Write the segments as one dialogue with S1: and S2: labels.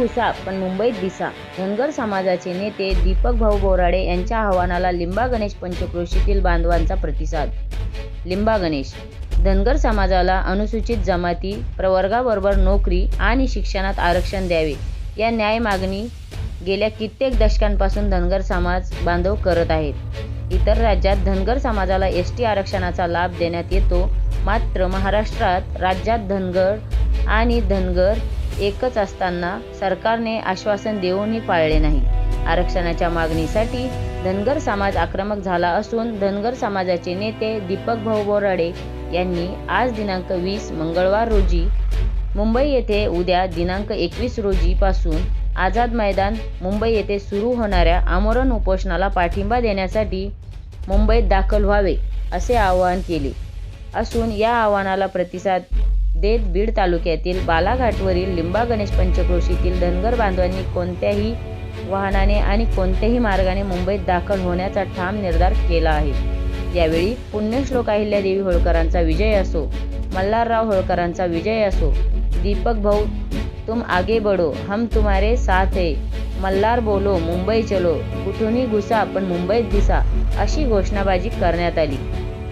S1: भुसा पण मुंबईत दिसा. धनगर समाजाचे नेते दीपक भाऊ बोराडे यांच्या आव्हानाला लिंबा गणेश पंचक्रोशीतील बांधवांचा प्रतिसाद. लिंबा गणेश धनगर समाजाला अनुसूचित जमाती प्रवर्गाबरोबर नोकरी आणि शिक्षणात आरक्षण द्यावे या न्याय मागणी गेल्या कित्येक दशकांपासून धनगर समाज बांधव करत आहेत. इतर राज्यात धनगर समाजाला एस टी आरक्षणाचा लाभ देण्यात येतो मात्र महाराष्ट्रात राज्यात धनगर आणि धनगर एकच असताना सरकारने आश्वासन देऊनही पाळले नाही. आरक्षणाच्या मागणीसाठी धनगर समाज आक्रमक झाला असून धनगर समाजाचे नेते दीपक भाऊ बोराडे यांनी आज दिनांक वीस मंगळवार रोजी मुंबई येथे उद्या दिनांक एकवीस रोजीपासून आझाद मैदान मुंबई येथे सुरू होणाऱ्या आमरण उपोषणाला पाठिंबा देण्यासाठी मुंबईत दाखल व्हावे असे आवाहन केले. असून या आव्हानाला प्रतिसाद देत बीड तालुक्यातील बालाघाटवरील लिंबा गणेश पंचक्रोशीतील धनगर बांधवांनी कोणत्याही वाहनाने आणि कोणत्याही मार्गाने मुंबईत दाखल होण्याचा ठाम निर्धार केला आहे. यावेळी पुण्यश्लोक अहिल्यादेवी होळकरांचा विजय असो मल्हारराव होळकरांचा विजय असो दीपक भाऊ तुम आगे बढ़ो हम तुम्हारे साथ है मल्हार बोलो मुंबई चलो कुठूनही घुसा पण मुंबईत दिसा अशी घोषणाबाजी करण्यात आली.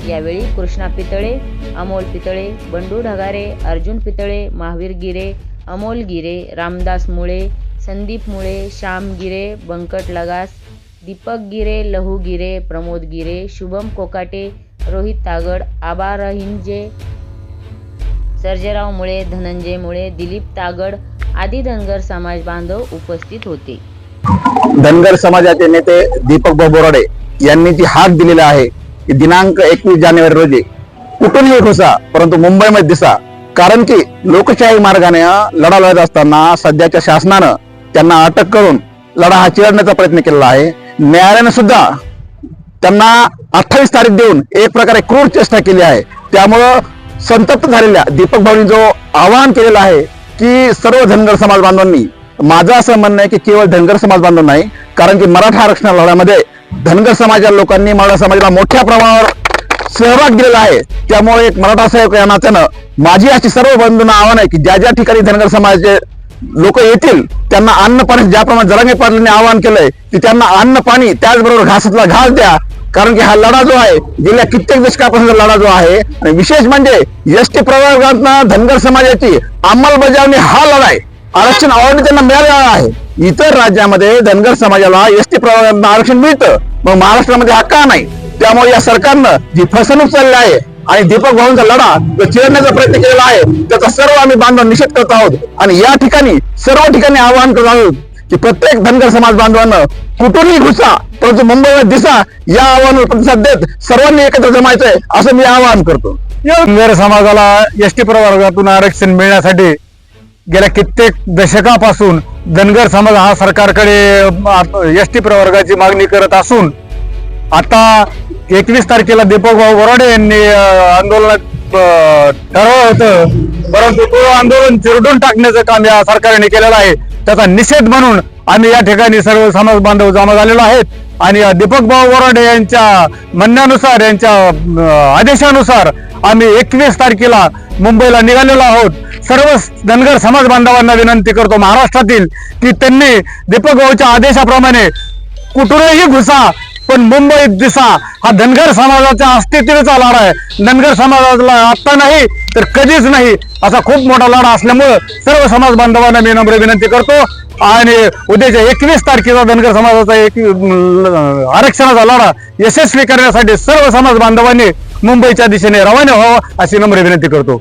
S1: यावेळी कृष्णा पितळे अमोल पितळे बंडू ढगारे अर्जुन पितळे महावीर गिरे अमोल गिरे रामदास मुळे संदीप मुळे श्याम गिरे बंकट लगास दीपक गिरे लहू गिरे प्रमोद गिरे शुभम कोकाटे रोहित तागड आबा रहिंजे सर्जेराव मुळे धनंजय मुळे दिलीप तागड आदी धनगर समाज बांधव उपस्थित होते.
S2: धनगर समाजाचे नेते दीपक बोराडे यांनी जी हाक दिलेला आहे. दिनांक एकवीस जानेवारी रोजी कुठूनही घुसा परंतु मुंबईमध्ये दिसा. कारण की लोकशाही मार्गाने लढा लढत असताना सध्याच्या शासनानं त्यांना अटक करून लढा हा चिरडण्याचा प्रयत्न केलेला आहे. न्यायालयाने सुद्धा त्यांना अठ्ठावीस तारीख देऊन एक प्रकारे क्रूर चेष्टा केली आहे. त्यामुळं संतप्त झालेल्या दीपक भाऊनी जो आवाहन केलेलं आहे की सर्व धनगर समाज बांधवांनी माझं असं म्हणणं आहे की केवळ धनगर समाज बांधव नाही कारण की मराठा आरक्षण लढ्यामध्ये धनगर समाजाच्या लोकांनी मराठा समाजाला मोठ्या प्रमाणावर सहभाग दिलेला आहे. त्यामुळे एक मराठा साहेब या नात्यानं माझी अशी सर्व बंधूंना आव्हान आहे की ज्या ज्या ठिकाणी धनगर समाजाचे लोक येतील त्यांना अन्न पाणी ज्याप्रमाणे जरांगे पाटलांनी आवाहन केलंय की त्यांना अन्न पाणी त्याचबरोबर घासातला घास द्या. कारण की हा लढा जो आहे गेल्या कित्येक दशकापासूनचा लढा जो आहे आणि विशेष म्हणजे एस टी प्रवर्गातनं धनगर समाजाची अंमलबजावणी हा लढा आहे. आरक्षण ऑलरेडी त्यांना मिळालेला आहे. इतर राज्यामध्ये धनगर समाजाला एस टी प्रवर्गातनं आरक्षण मिळतं. मग महाराष्ट्रामध्ये हा का नाही? त्यामुळे या सरकारनं जी फसवणूक चालली आहे आणि दीपक भाऊंचा लढा जो चिरण्याचा प्रयत्न केलेला आहे त्याचा सर्व आम्ही बांधव निषेध करत आहोत. आणि या ठिकाणी सर्व ठिकाणी आवाहन करत आहोत की प्रत्येक धनगर समाज बांधवांना कुठूनही घुसा परंतु मुंबईवर दिसा या आव्हानावर प्रतिसाद देत सर्वांनी एकत्र जमायचंय असं मी आवाहन करतो.
S3: धनगर समाजाला एस टी प्रवर्गातून आरक्षण मिळण्यासाठी गेल्या कित्येक दशकापासून धनगर समाज हा सरकारकडे एस टी प्रवर्गाची मागणी करत असून आता एकवीस तारखेला दीपक भाऊ बोराडे यांनी आंदोलनात ठरवलं होतं परंतु तो आंदोलन चिरडून टाकण्याचं काम या सरकारने केलेलं आहे. त्याचा निषेध म्हणून आम्ही या ठिकाणी सर्व समाज बांधव जमा झालेलो आहेत. आणि दीपक भाऊ बोराडे यांच्या म्हणण्यानुसार यांच्या आदेशानुसार आम्ही एकवीस तारखेला मुंबईला निघालेलो आहोत. सर्व धनगर समाज बांधवांना विनंती करतो महाराष्ट्रातील की त्यांनी दीपक भाऊच्या आदेशाप्रमाणे कुठूनही घुसा पण मुंबईत दिसा हा धनगर समाजाच्या अस्तित्वाचा लढा आहे. धनगर समाजाला आता नाही तर कधीच नाही असा खूप मोठा लढा असल्यामुळं सर्व समाज बांधवांना मी नम्र विनंती करतो. आणि उद्याच्या एकवीस तारखेचा धनगर समाजाचा एक आरक्षणाचा लढा यशस्वी करण्यासाठी सर्व समाज बांधवांनी मुंबईच्या दिशेने रवाना व्हावं अशी नम्र विनंती करतो.